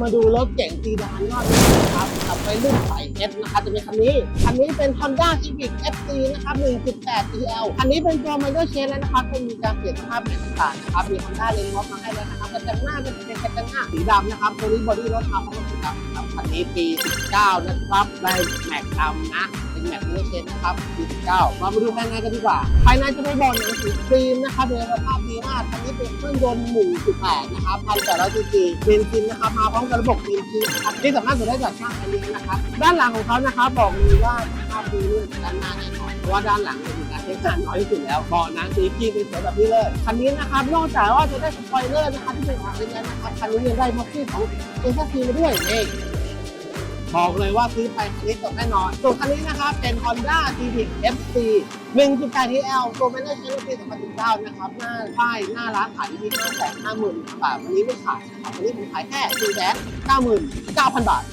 มาดูรถเก๋งซีดานยอดนิยมนะครับกับไปรุ่นไฟเอสนะครับจะเป็นคันนี้ คันนี้เป็น Honda Civic FC นะครับ 1.8 TL คันนี้เป็นตัว Minor Change แล้วนะครับเป็นมีการเปลี่ยนสภาพแผงต่างๆนะครับมี Honda เลนส์ม็อบมาให้แล้วนะครับกระจังหน้าเป็นกระจังหน้าสีดำนะครับตัวนี้บอดี้รถมาพร้อมกับสีดำนะครับคันนี้ปี 19 นะครับได้แม็กดำนะ เป็นแม็ก Minor Change นะครับปี19มามาดูภายในกันดีกว่า ภายในจะไม่บอกหนังสือฟิล์มนะครับในสภาพดีมากคันนี้เป็นเครื่องยนต์หมู่18นะครับ1,800ซีซีเบนซินนะครับมาพร้อมกับระบบเบนซินนะครับที่สามารถตรวจได้จากช่างคันนี้นะครับ ด้านหลังของเขานะครับบอกเลยว่าสภาพดีเรื่องด้านหน้าแน่นอนเพราะว่าด้านหลังเนี่ยมีการใช้งานน้อยที่สุดแล้วเบาะหนังสีกีเป็นสวยแบบนี้เลยคันนี้นะครับนอกจากว่าจะได้สปอยเลอร์นะครับที่เป็นของเล่นนะครับคันนี้ยังได้ม็อกซี่ของเอ็นซีมาด้วยนี่ บอกเลยว่าซื้อไปคันนี้ตกแน่นอนส่วนคันนี้นะครับเป็น Honda Civic FC 1.8 TL ตัวไม่ได้ใช้ในปี2019นะครับหน้าป้ายหน้าร้านขายที่550,000 บาทวันนี้ไม่ขายวันนี้ผมขายแค่499,000 บาท